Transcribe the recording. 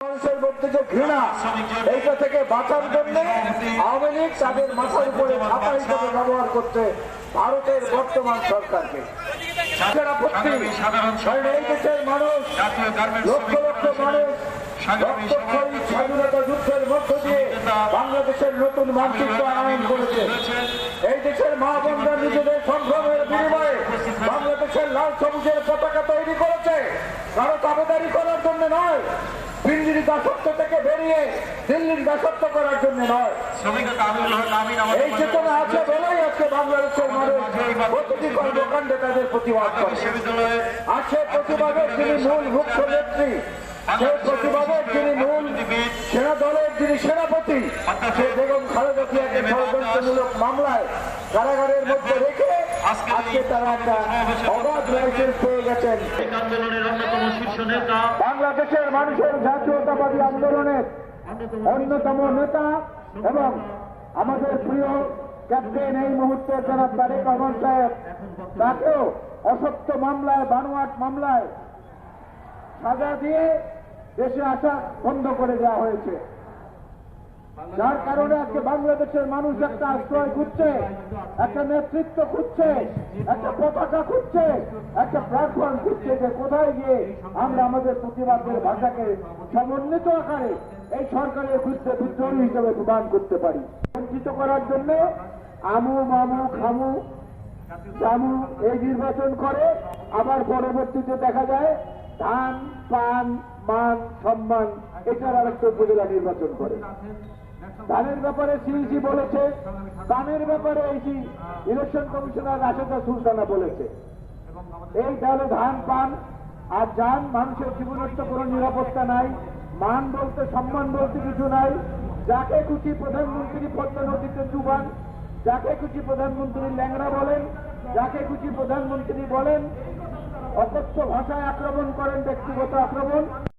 মানুষের মধ্যে যে ঘৃণা এইটা থেকে বাঁচার জন্য আওয়ামী লীগ তাদের মাথার উপরে ছাপা হিসেবে ব্যবহার করছে ভারতের বর্তমান সরকারকে। তাদের আপত্তি, কারণ এই দেশের মানুষ লক্ষ লক্ষ মানুষ স্বাধীনতা যুদ্ধের মধ্য দিয়ে বাংলাদেশের নতুন মানচিত্র আনয়ন করেছে। এই দেশের মা বোনরা নিজেদের সংগ্রামের বিনিময়ে বাংলাদেশের লাল সবুজের পতাকা তৈরি করেছে। কারও তাবেদারি করার জন্য নয় দিল্লির দাসত্ব থেকে বেরিয়ে দিল্লির দাসত্ব করার জন্য নয়। এই চেতনা আছে বলেই আজকে বাংলাদেশের মানুষ প্রতিটি কর্মকাণ্ডে তাদের প্রতিবাদ করে। আছে প্রতিবাদের তিনি মূল মুখ্য নেত্রী সেই প্রতিবাদের যিনি মূল সেনা দলের যিনি সেনাপতি সে বেগম খালেদা ষড়যন্ত্রমূলক মামলায় কারাগারের মধ্যে রেখে আজকে তারা একটা অবাধ লাইসেন্স পেয়ে গেছেন। আন্দোলনের অন্যতম শীর্ষ নেতা। বাংলাদেশের মানুষের জাতীয়তাবাদী আন্দোলনের অন্যতম নেতা এবং আমাদের প্রিয় ক্যাপ্টেন এই মুহূর্তে যারা তারেক রহমান সাহেব তাকেও অসত্য মামলায় বানোয়াট মামলায় সাজা দিয়ে দেশে আসা বন্ধ করে দেওয়া হয়েছে। যার কারণে আজকে বাংলাদেশের মানুষ একটা আশ্রয় খুঁজছে, একটা নেতৃত্ব খুঁজছে, একটা পতাকা খুঁজছে, একটা প্ল্যাটফর্ম খুঁজছে যে কোথায় গিয়ে আমরা আমাদের প্রতিবাদের ভাষাকে সমন্বিত আকারে এই সরকারের বিরুদ্ধে বিদ্রোহী হিসেবে প্রদান করতে পারি। বঞ্চিত করার জন্য আমু, মামু, খামু, জামু এই নির্বাচন করে, আবার পরবর্তীতে দেখা যায় ধান পান, মান, সম্মান, এটার আরেকটা উপজেলা নির্বাচন করে। ধানের ব্যাপারে সিইসি বলেছে দানের ব্যাপারে এই ইলেকশন কমিশনার রাশেদা সুলতানা বলেছে। এই তাহলে ধান পান আর যান, মানুষের জীবনের তো কোনো নিরাপত্তা নাই, মান বলতে সম্মান বলতে কিছু নাই। যাকে খুশি প্রধানমন্ত্রী পদ্মা নদীতে চুবান, যাকে খুশি প্রধানমন্ত্রী ল্যাংড়া বলেন, যাকে খুশি প্রধানমন্ত্রী বলেন অকথ্য ভাষায় আক্রমণ করেন, ব্যক্তিগত আক্রমণ।